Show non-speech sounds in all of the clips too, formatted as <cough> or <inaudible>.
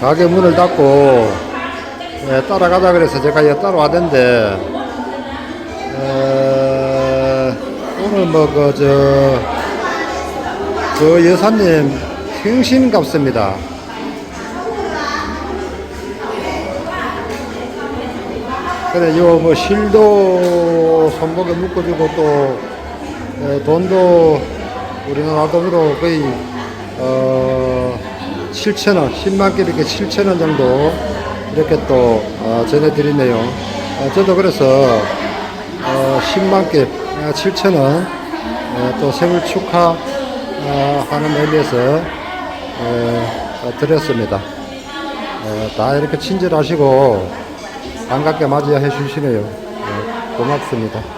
가게 문을 닫고 예, 따라가자 그래서 제가 예, 따라와던데 에, 오늘 뭐그 여사님 생신 값습니다. 그래 요뭐 실도 손목에 묶어주고 또 에, 돈도 우리나라 돈으로 거의 어 7천 원, 10만 개 이렇게 7천 원 정도 이렇게 또 어, 전해드리네요. 어, 저도 그래서 어, 10만 개, 7천 원, 어, 또 생일 축하 어, 하는 의미에서 어, 어, 드렸습니다. 어, 다 이렇게 친절하시고 반갑게 맞이해 주시네요. 어, 고맙습니다.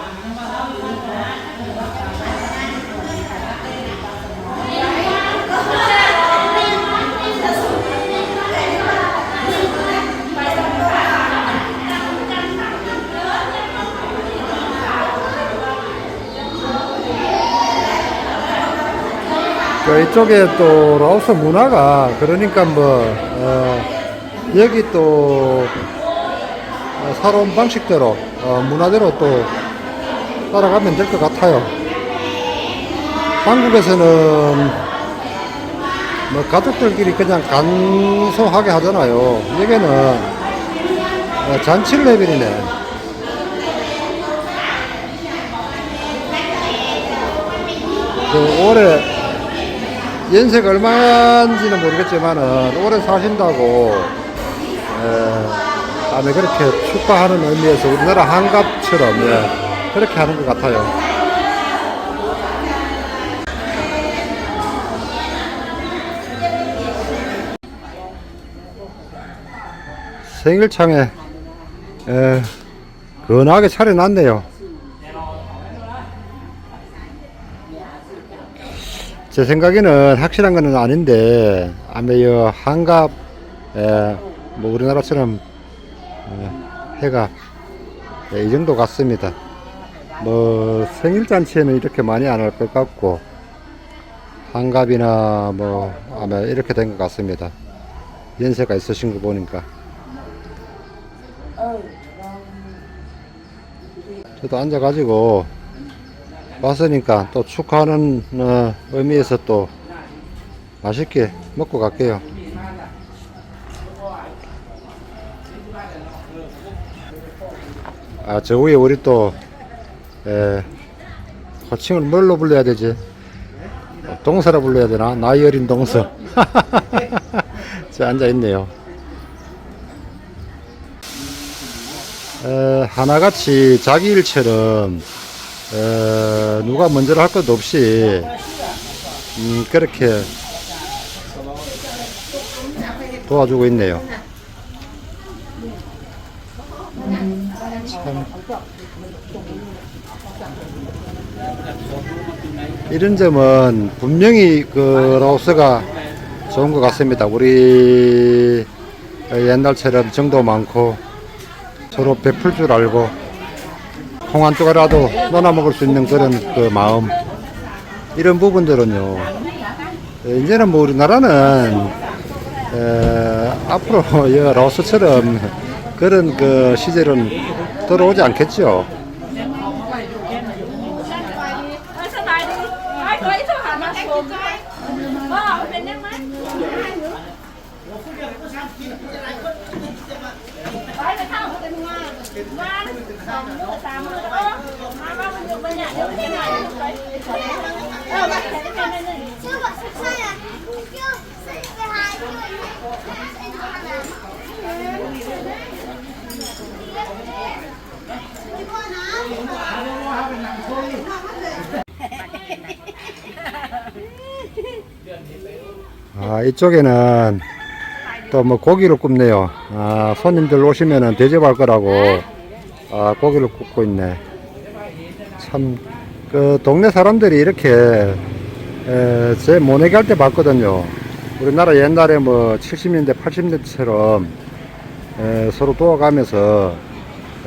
그 이쪽에 또 라오스 문화가 그러니까 뭐 어, 여기 또 어, 살아온 방식대로 어, 문화대로 또 따라가면 될 것 같아요. 한국에서는 뭐 가족들끼리 그냥 간소하게 하잖아요. 여기는 어, 잔치를 해버리네. 그 올해 연세가 얼마인지는 모르겠지만은 오래 사신다고 에, 다음에 그렇게 축하하는 의미에서 우리나라 한갑처럼 예, 그렇게 하는 것 같아요. 생일창에 에, 건하게 차려놨네요. 제 생각에는 확실한 거는 아닌데 아마 이 한갑 에, 뭐 우리나라처럼 어, 해가 예, 이 정도 같습니다. 뭐 생일 잔치에는 이렇게 많이 안 할 것 같고 한갑이나 뭐 아마 이렇게 된 것 같습니다. 연세가 있으신 거 보니까 저도 앉아가지고 왔으니까 또 축하하는 어, 의미에서 또 맛있게 먹고 갈게요. 아, 저 위에 우리 또, 에, 호칭을 뭘로 불러야 되지? 어, 동서라 불러야 되나? 나이 어린 동서. <laughs> 저 앉아있네요. 에, 하나같이 자기 일처럼 어, 누가 먼저를 할 것도 없이 음, 그렇게 도와주고 있네요. 참 이런 점은 분명히 그 라오스가 좋은 것 같습니다. 우리 옛날처럼 정도 많고 서로 베풀 줄 알고 콩한 조각이라도 넣어 먹을 수 있는 그런 그 마음 이런 부분들은요 에, 이제는 뭐 우리나라는 에, 앞으로 <laughs> 이 라오스처럼 그런 그 시절은 들어오지 않겠죠. 아, 이쪽에는 또 뭐 고기를 굽네요. 아, 손님들 오시면은 대접할 거라고 아, 고기를 굽고 있네. 참, 그 동네 사람들이 이렇게 에, 제 모내기 할 때 봤거든요. 우리나라 옛날에 뭐 70년대, 80년대처럼 에, 서로 도와가면서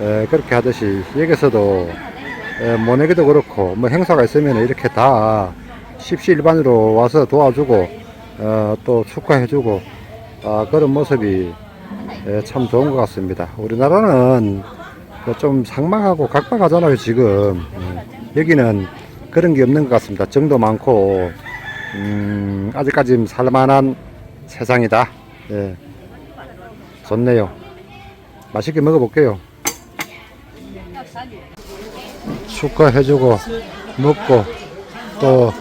에, 그렇게 하듯이 여기서도 에, 모내기도 그렇고 뭐 행사가 있으면 이렇게 다 십시일반으로 와서 도와주고 어, 또 축하해주고 아, 그런 모습이 예, 참 좋은 것 같습니다. 우리나라는 그좀 상망하고 각박하잖아요, 지금. 예, 여기는 그런 게 없는 것 같습니다. 정도 많고, 음, 아직까지 살만한 세상이다. 예. 좋네요. 맛있게 먹어볼게요. 축하해주고, 먹고, 또,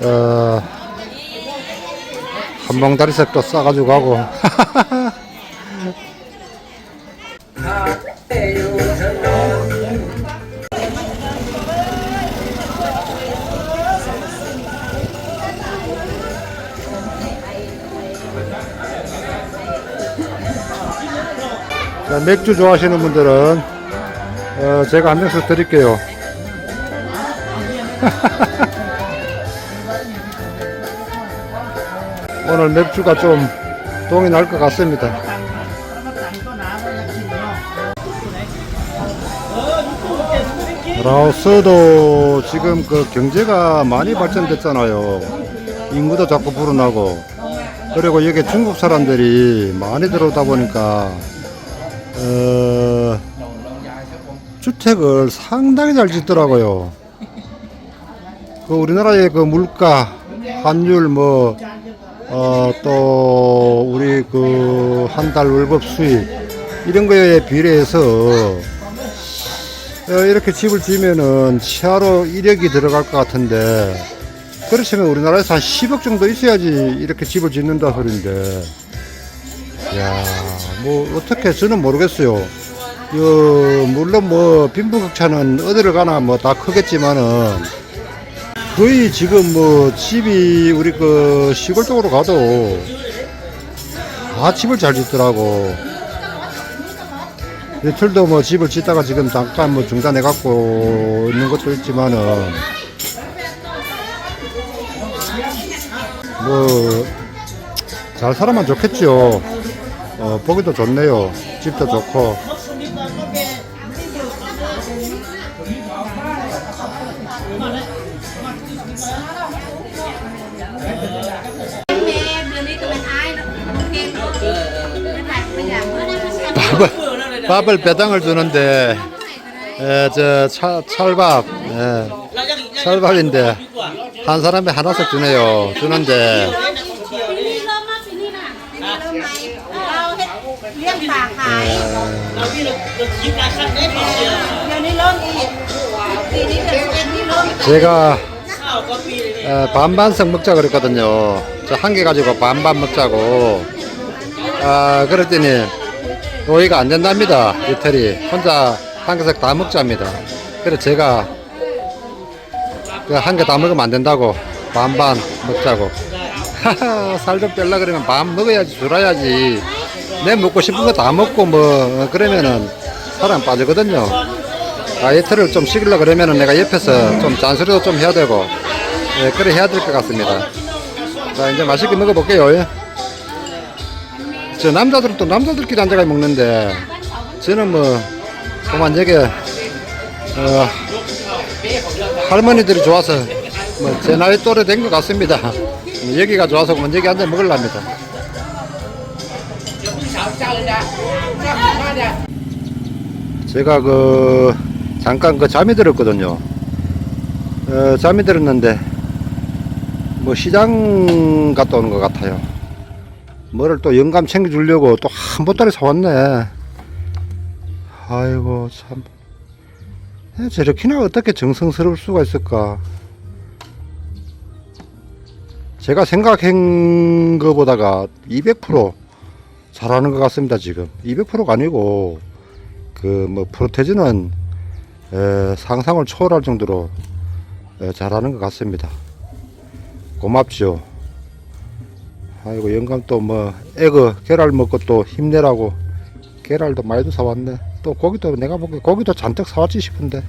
어, 한봉다리색 또 싸가지고 가고. <laughs> 자, 맥주 좋아하시는 분들은 어, 제가 한 병씩 드릴게요. <laughs> 오늘 맥주가 좀 동이 날 것 같습니다. 라오스도 지금 그 경제가 많이 발전됐잖아요. 인구도 자꾸 불어나고 그리고 여기 중국 사람들이 많이 들어오다 보니까 어, 주택을 상당히 잘 짓더라고요. 그 우리나라의 그 물가, 환율 뭐, 어, 또 우리 그 한 달 월급 수입 이런 거에 비례해서 어, 이렇게 집을 지으면은 치아로 1억이 들어갈 것 같은데 그렇지만 우리나라에서 한 10억 정도 있어야지 이렇게 집을 짓는다 소린데 야, 뭐 어떻게 저는 모르겠어요. 그 물론 뭐 빈부격차는 어디를 가나 뭐 다 크겠지만은 거의 지금 뭐 집이 우리 그 시골 쪽으로 가도 다 집을 잘 짓더라고. 이틀도 뭐 집을 짓다가 지금 잠깐 뭐 중단해 갖고 있는 것도 있지만은 뭐 잘 살아만 좋겠죠. 어, 보기도 좋네요. 집도 좋고. 밥을, 밥을 배당을 주는데, 에, 저, 차, 찰밥, 예, 찰밥인데, 한 사람에 하나씩 주네요. 주는데, เลี้ยงปากขาย เราพี่เราเราคิดการขั้นได้ปีเดียว เดี๋ยวนี้เริ่มอีกปีนี้เดือนเอ็ดนี่เริ่ม 제가 ข้าวก็ปีเลย 에, 반반씩 먹자 그랬거든요. 저 한 개 가지고 반반 먹자고. 아, 그랬더니 노이가 안 된답니다. 이태리. 혼자 한 개씩 다 먹자입니다. 그래서 제가 그한개 다 먹으면 안 된다고 반반 먹자고. 살 좀 뺄라 그러면 반 먹어야지 줄어야지. 내 먹고 싶은 거 다 먹고 뭐 어, 그러면은 사람 빠지거든요. 다이어트를 좀 시키려 그러면은 내가 옆에서 좀 잔소리도 좀 해야 되고 예, 그래 해야 될 것 같습니다. 자 이제 맛있게 먹어볼게요. 예. 저 남자들은 또 남자들끼리 앉아가 먹는데 저는 뭐 그만 여기 어, 할머니들이 좋아서 뭐 제 나이 또래 된 것 같습니다. 여기가 좋아서 그만 여기 앉아 먹으랍니다. 제가 그 잠깐 그 잠이 들었거든요. 어, 잠이 들었는데 뭐 시장 갔다 오는 것 같아요. 뭐를 또 영감 챙겨주려고 또 한 보따리 사왔네. 아이고 참 에, 저렇게나 어떻게 정성스러울 수가 있을까? 제가 생각한 것보다가 200% 잘하는 것 같습니다 지금 200%가 아니고 그 뭐 프로테즈는 에, 상상을 초월할 정도로 에, 잘하는 것 같습니다. 고맙죠. 아이고 영감 또 뭐 에그 계랄 먹고 또 힘내라고 계랄도 많이도 사왔네. 또 고기도 내가 보기 고기도 잔뜩 사왔지 싶은데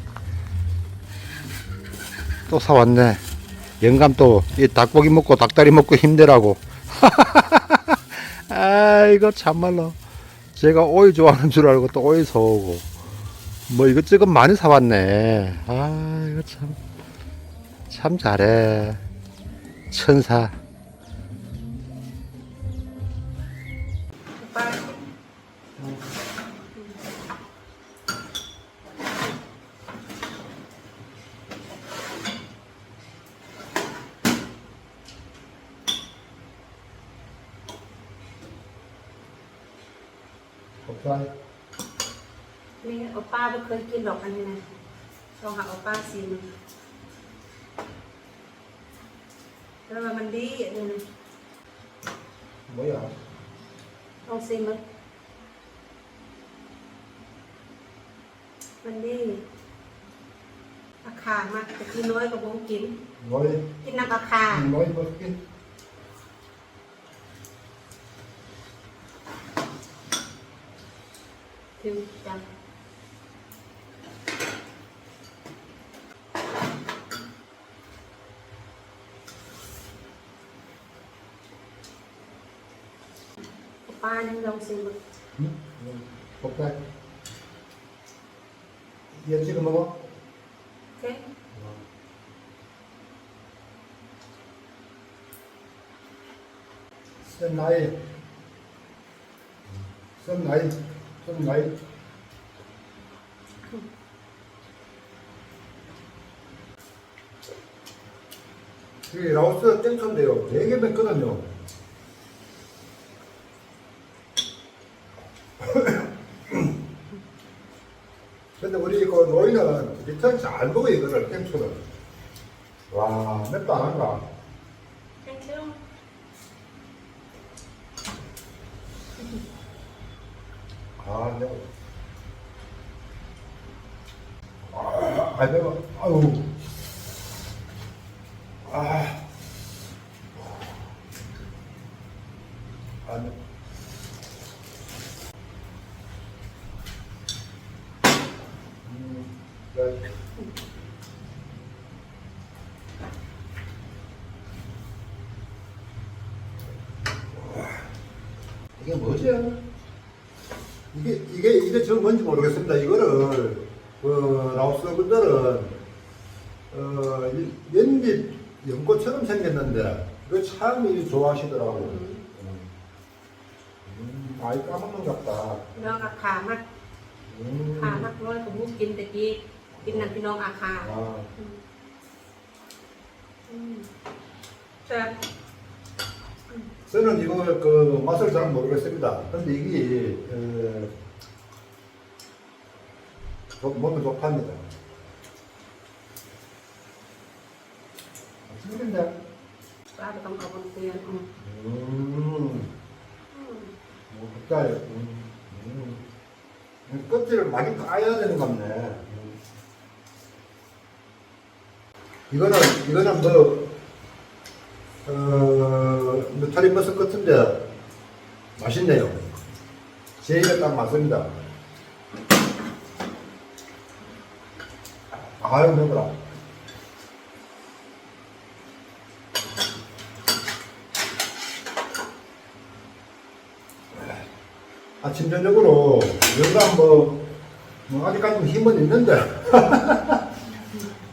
또 사왔네. 영감 또 이 닭고기 먹고 닭다리 먹고 힘내라고. <laughs> 아이고 참말로 제가 오이 좋아하는 줄 알고 또 오이 사오고 뭐 이것저것 많이 사왔네. 아 이거 참 참 잘해 천사. ใช่นี่โอป้าไม่เคยกินหรอกอันนี้นะลองหาโอป้าซิมแล้วมันดีอันนี้นะไม่เหรอลองซิมมันมันดีอาคามากแต่กินน้อยกว่าผมกินน้อยกินน้ำอาคาน้อยบ่กิน tiêu chanh panjang sih bu. Oke. Iya sih kamu kok. ok, Sen này, sen này. Sân này 이 라오스 땡천데요. 되게 맵거든요. 근데 우리 그 노인은 리턴 잘 먹어요, 이거를, 땡초는. 와, 맵다 안 한가? 아, 아, 매워. 아유. 아. 아, 매워. 음, 네. 이게 뭐지? 이게 이게 이게 저 뭔지 모르겠습니다. 이거를 그 라오스 분들은 어 이- 연잎 연꽃처럼 생겼는데 이거 참 이 좋아하시더라고. 음, 많이 까먹는 것 같다. พี่น้องอาคามาก 음. คามากน้อยผมกินแต่กี้กินนั่นพี่น้องอาคา 아, แซ่บ 저는 이거 그 맛을 잘 모르겠습니다. 근데 이게 어, 좋- 몸에 좋답니다. 맛있는데? 나도 좀 가볼게요. 음. 뭐, 그까요. 음. 음. 껍질을 많이 까야 되는 겁네. 음. 이거는, 이거는 뭐, 어, 뭐, 탈이 버섯 같은데, 맛있네요. 제일 딱 맞습니다. 아유, 매워라. 아침 저녁으로 여가 뭐, 뭐 아직까지 힘은 있는데 <laughs>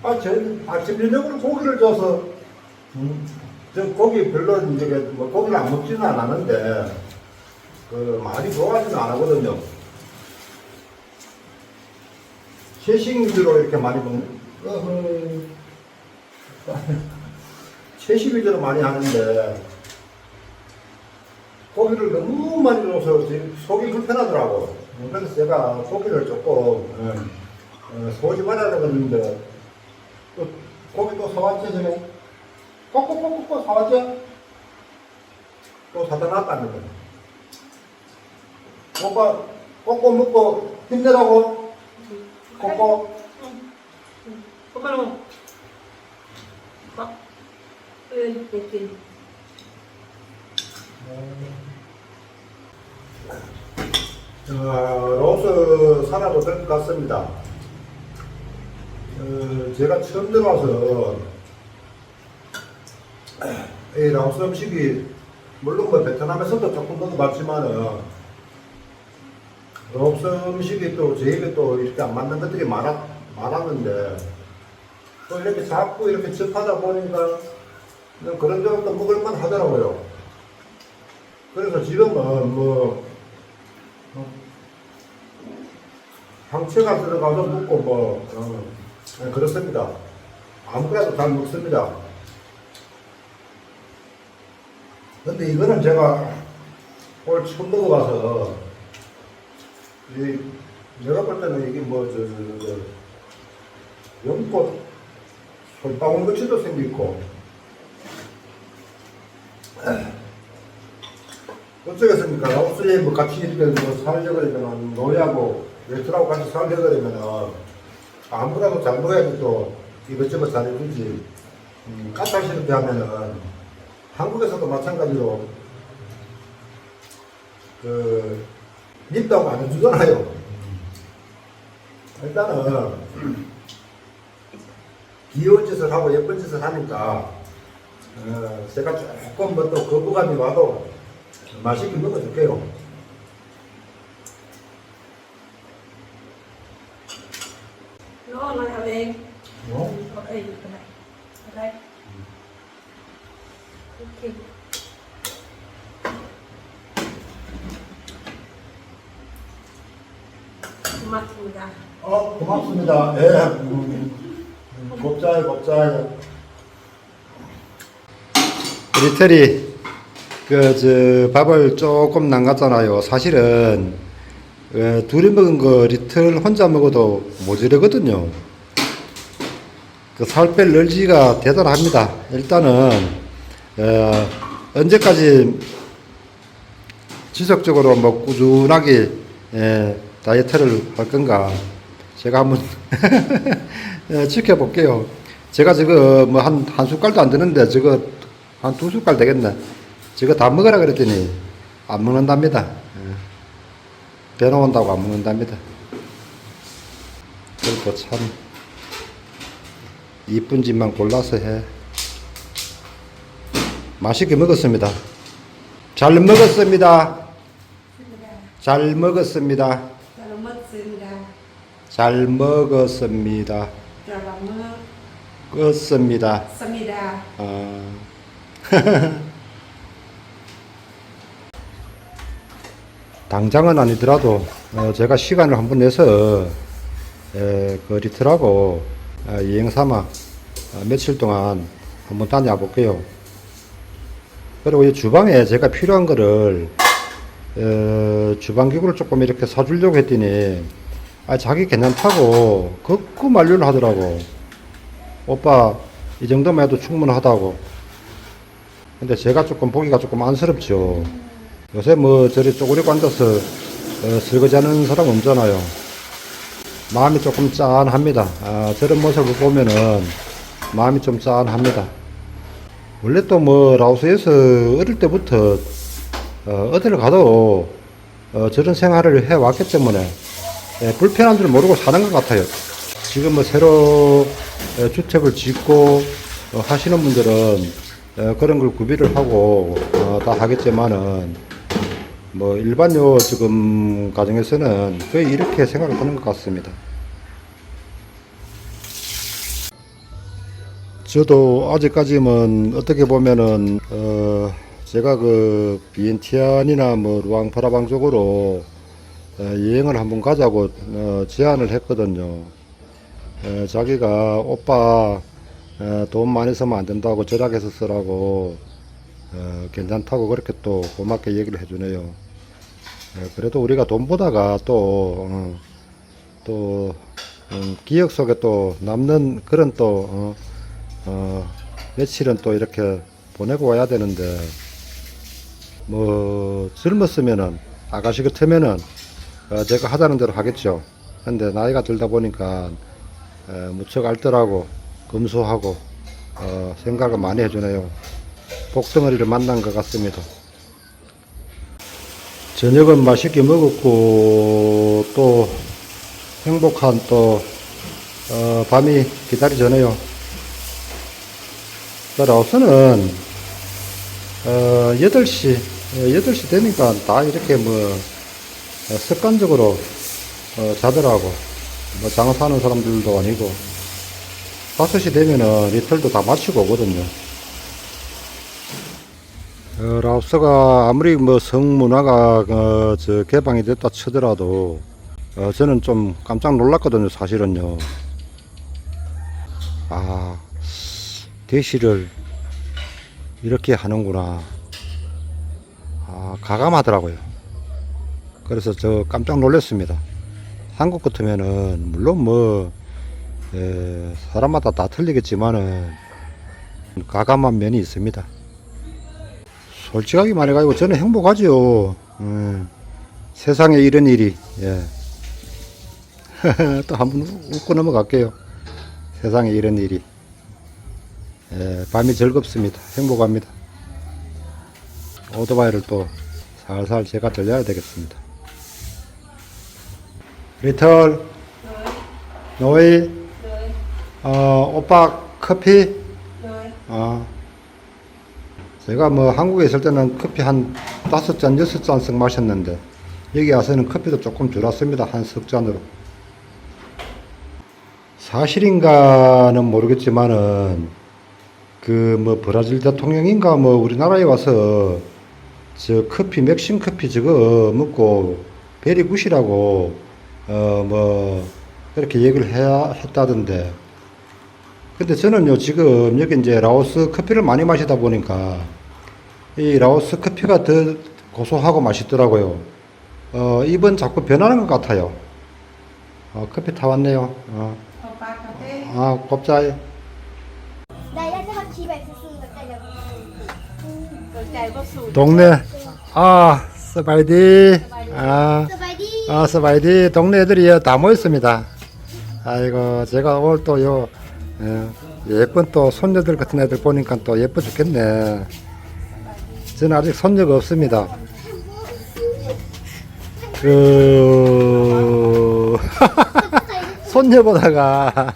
아, 저, 아침 저녁으로 고기를 줘서 음, 저 고기 별로 이제 뭐 고기를 안 먹지는 않았는데 그 많이 좋아하지는 않거든요. 채식 위주로 이렇게 많이 먹는 어허. 채식 위주로 많이 하는데 고기를 너무 많이 지금 속이 불편하더라고. 그래서 제가 고기를 조금 어, 어, 되겠는데 또 고기 또 사왔지 저게 꼭꼭꼭꼭 사왔지? 또 사다 놨답니다. 오빠 꼭꼭 먹고 힘내라고 꼬꼬. 꼬꼬로. 꽉. 은, 느낌. 어, 로스 산하고 될것 같습니다. 어, 제가 처음 들어와서 이 라오스 음식이 물론 뭐 베트남에서도 조금 먹어봤지만은 라오스 음식이 또 제 입에 또 이렇게 안 맞는 것들이 많았, 많았는데 또 이렇게 자꾸 이렇게 접하다 보니까 그런 적도 먹을만 하더라고요. 그래서 지금은 뭐 어, 상체가 들어가서 먹고 뭐 어, 네, 그렇습니다. 아무거나도 잘 먹습니다. 근데 이거는 제가 오늘 처음 먹어봐서 이 내가 볼 때는 이게 뭐, 저, 저, 저, 저 연꽃, 솔방울 거치도 생기고, 어쩌겠습니까? 라오스에 뭐 같이 이렇게 뭐 살려고 그러면, 노예하고 외투라고 같이 살려고 그러면은, 아무라도 잘 놓아야지 또 이것저것 잘해주지. 음, 까탈스럽게 하면은, 한국에서도 마찬가지로, 그, 립다고 안 해주잖아요. 일단은, 귀여운 짓을 하고 예쁜 짓을 하니까, 어, 제가 조금 뭐또 거부감이 와도 맛있게 먹어줄게요. nó nói ở đây 어? ở đây cái 고맙습니다. 어, 고맙습니다. 예, 음, 음, 곱자요. 우리 테리, 그, 저, 밥을 조금 남갔잖아요. 사실은, 어, 둘이 먹은 거 리틀 혼자 먹어도 모자르거든요. 그 살뺄 늘지가 대단합니다. 일단은, 어, 언제까지 지속적으로 뭐 꾸준하게 예, 다이어트를 할 건가 제가 한번 예, <laughs> 지켜볼게요. 제가 지금 뭐 한 한 숟갈도 안 되는데 저거 한 두 숟갈 되겠네. 저거 다 먹으라 그랬더니 안 먹는답니다. 예. 배 나온다고 안 먹는답니다. 그리고 참 이쁜 짓만 골라서 해. 맛있게 먹었습니다. 잘 먹었습니다. 잘 먹었습니다. 잘 먹었습니다. 껐습니다. Samida. <laughs> 어. 당장은 아니더라도 어, 제가 시간을 한번 내서 에, 그 리틀하고 어, 여행 삼아 어, 며칠 동안 한번 다녀와 볼게요. 그리고 이 주방에 제가 필요한 거를 어, 주방 기구를 조금 이렇게 사주려고 했더니 아, 자기 괜찮다고 극구 만류를 하더라고. 오빠 이 정도만 해도 충분하다고. 근데 제가 조금 보기가 조금 안쓰럽죠. 요새 뭐 저리 쪼그리고 앉아서 어, 설거지하는 사람 없잖아요. 마음이 조금 짠합니다. 아, 저런 모습을 보면은 마음이 좀 짠합니다. 원래 또 뭐 라오스에서 어릴 때부터 어, 어디를 가도 어, 저런 생활을 해왔기 때문에 예, 불편한 줄 모르고 사는 것 같아요. 지금 뭐 새로 어, 주택을 짓고 어, 하시는 분들은 어, 그런 걸 구비를 하고 어, 다 하겠지만은 뭐 일반 요 지금 가정에서는 거의 이렇게 생각을 하는 것 같습니다. 저도 아직까지는 어떻게 보면은 어 제가 그 비엔티안이나 뭐 루앙프라방 쪽으로 어, 여행을 한번 가자고 어, 제안을 했거든요. 에, 자기가 오빠 에, 돈 많이 쓰면 안 된다고 절약해서 쓰라고 어, 괜찮다고 그렇게 또 고맙게 얘기를 해주네요. 에, 그래도 우리가 돈 보다가 또, 어, 또 음, 기억 속에 또 남는 그런 또 어, 어, 며칠은 또 이렇게 보내고 와야 되는데 뭐 젊었으면은 아가씨 같으면은 어, 제가 하자는 대로 하겠죠. 근데 나이가 들다 보니까 에, 무척 알뜰하고 검소하고 어, 생각을 많이 해주네요. 복덩어리를 만난 것 같습니다. 저녁은 맛있게 먹었고 또 행복한 또 어, 밤이 기다리잖아요. 라오스는 어, 8시 어, 8시 되니까 다 이렇게 뭐 어, 습관적으로 어, 자더라고. 뭐 장사하는 사람들도 아니고 5시 되면은 리틀도 다 마치고 오거든요. 어, 라오스가 아무리 뭐 성문화가 어, 저 개방이 됐다 치더라도 어, 저는 좀 깜짝 놀랐거든요, 사실은요. 아, 대시를 이렇게 하는구나. 아, 가감하더라고요. 그래서 저 깜짝 놀랐습니다. 한국 같으면은 물론 뭐 에, 사람마다 다 틀리겠지만은 가감한 면이 있습니다. 솔직하게 말해가지고 저는 행복하죠. 음, 세상에 이런 일이 예. <laughs> 또 한번 웃고 넘어갈게요. 세상에 이런 일이 예, 밤이 즐겁습니다. 행복합니다. 오토바이를 또 살살 제가 들려야 되겠습니다. 리털 노이 어, 오빠 커피? 어, 제가 뭐 한국에 있을 때는 커피 한 다섯 잔 여섯 잔씩 마셨는데 여기 와서는 커피도 조금 줄었습니다 한 석 잔으로. 사실인가는 모르겠지만은 그 뭐 브라질 대통령인가 뭐 우리나라에 와서 저 커피 맥심 커피 저거 먹고 베리 굿이라고 어, 뭐, 이렇게 얘기를 해야 했다던데. 근데 저는요, 지금 여기 이제 라오스 커피를 많이 마시다 보니까 이 라오스 커피가 더 고소하고 맛있더라고요. 어, 입은 자꾸 변하는 것 같아요. 어, 커피 타왔네요. 어. 아, 곱자이. 来，但是它七百是四个代表。 동네, 아, 스바이디. 아. 아 스바이디. 동네 애들이 다 모였습니다. 아이고 제가 오늘 또요 예, 예쁜 또 손녀들 같은 애들 보니까 또 예뻐 죽겠네. 저는 아직 손녀가 없습니다. 그 <laughs> 손녀 보다가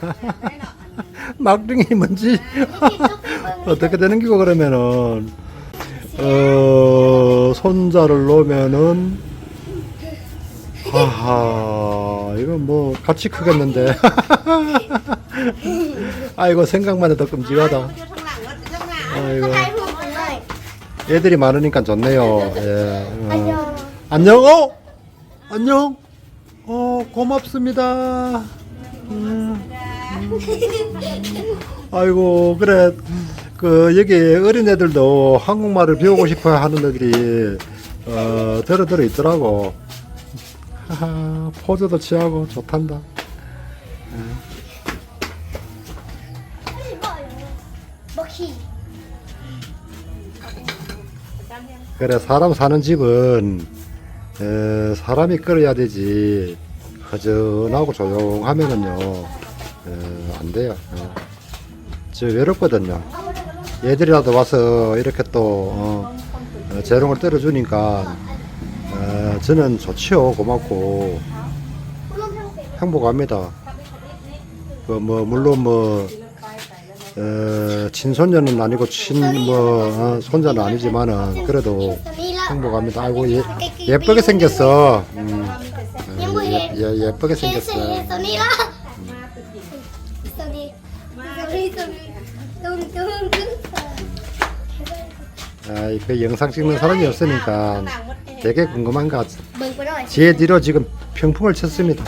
<laughs> 막둥이 뭔지 <laughs> 어떻게 되는 기고 그러면은 어 손자를 놓으면은 하하 이건 뭐 같이 크겠는데 <laughs> 아이고 생각만 해도 끔찍하다 อยู่ข้างหลังรถข้างหน้า 아이고 Hai hùng rồi 애들이 많으니까 좋네요 예. 어. Anh 안녕 어 안녕 어 고맙습니다 음. 아이고 그래 그 여기 어린애들도 한국말을 배우고 싶어 하는 애들이 어 들어 들어 있더라고 하하 포즈도 취하고 좋단다. 그래 사람 사는 집은 에, 사람이 끌어야 되지. 허전하고 조용하면은요 에, 안 돼요. 어. 저 외롭거든요. 얘들이라도 와서 이렇게 또 어, 어, 재롱을 때려주니까 어, 저는 좋지요 고맙고 행복합니다 그 뭐 물론 뭐 어, 친손녀는 아니고 친 뭐 어, 손자는 아니지만은 그래도 행복합니다. 아이고 예, 예쁘게 생겼어. 음, mà 예, 예, 예쁘게 생겼어. 아, 그 영상 찍는 사람이 없으니까 되게 궁금한 것 같아. Mừng quá rồi 제 뒤로 지금 평풍을 쳤습니다.